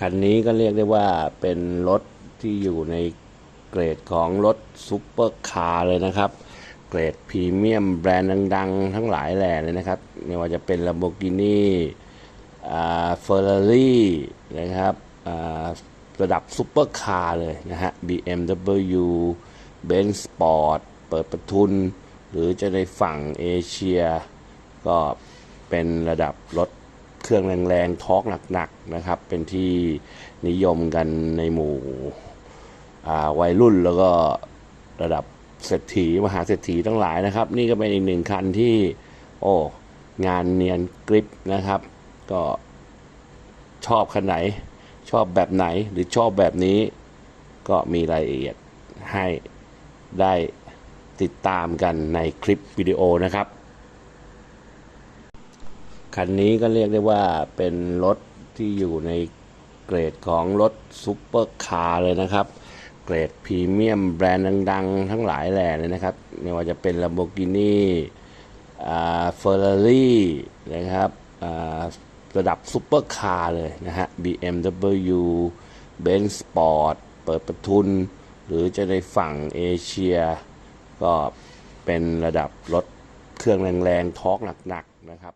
คันนี้ก็เรียกได้ว่าเป็นรถที่อยู่ในเกรดของรถซูเปอร์คาร์เลยนะครับ เกรดพรีเมียมแบรนด์ดัง ๆ ทั้งหลายแหล่เลยนะครับ ไม่ว่าจะเป็น Lamborghini เฟอร์รารี่นะครับระดับซูเปอร์คาร์เลยนะฮะ BMW Benz Sport เปิดประทุน หรือจะในฝั่งเอเชีย ก็เป็นระดับรถ เครื่องแรงๆทอร์กหนักๆนะครับ เป็นที่นิยมกันในหมู่วัยรุ่นแล้วก็ระดับเศรษฐีมหาเศรษฐีทั้งหลายนะครับ นี่ก็เป็นอีกหนึ่งคันที่ โอ้งานเนียนกริปนะครับ ก็ชอบคันไหน ชอบแบบไหนหรือชอบแบบนี้ ก็มีรายละเอียดให้ได้ติดตามกันในคลิปวิดีโอนะครับ คันนี้ก็เรียกได้ว่าเป็นรถที่อยู่ในเกรดของรถซูเปอร์คาร์เลยนะครับ เกรดพรีเมียมแบรนด์ดัง ๆ ทั้งหลายแหล่เลยนะครับ ไม่ว่าจะเป็น Lamborghini อ่าเฟอร์รารี่นะครับอ่าระดับซูเปอร์คาร์เลยนะฮะ BMW Benz Sport เปิดประทุน หรือจะในฝั่งเอเชีย ก็เป็นระดับรถเครื่องแรงๆ ทอร์กหนัก ๆ นะครับ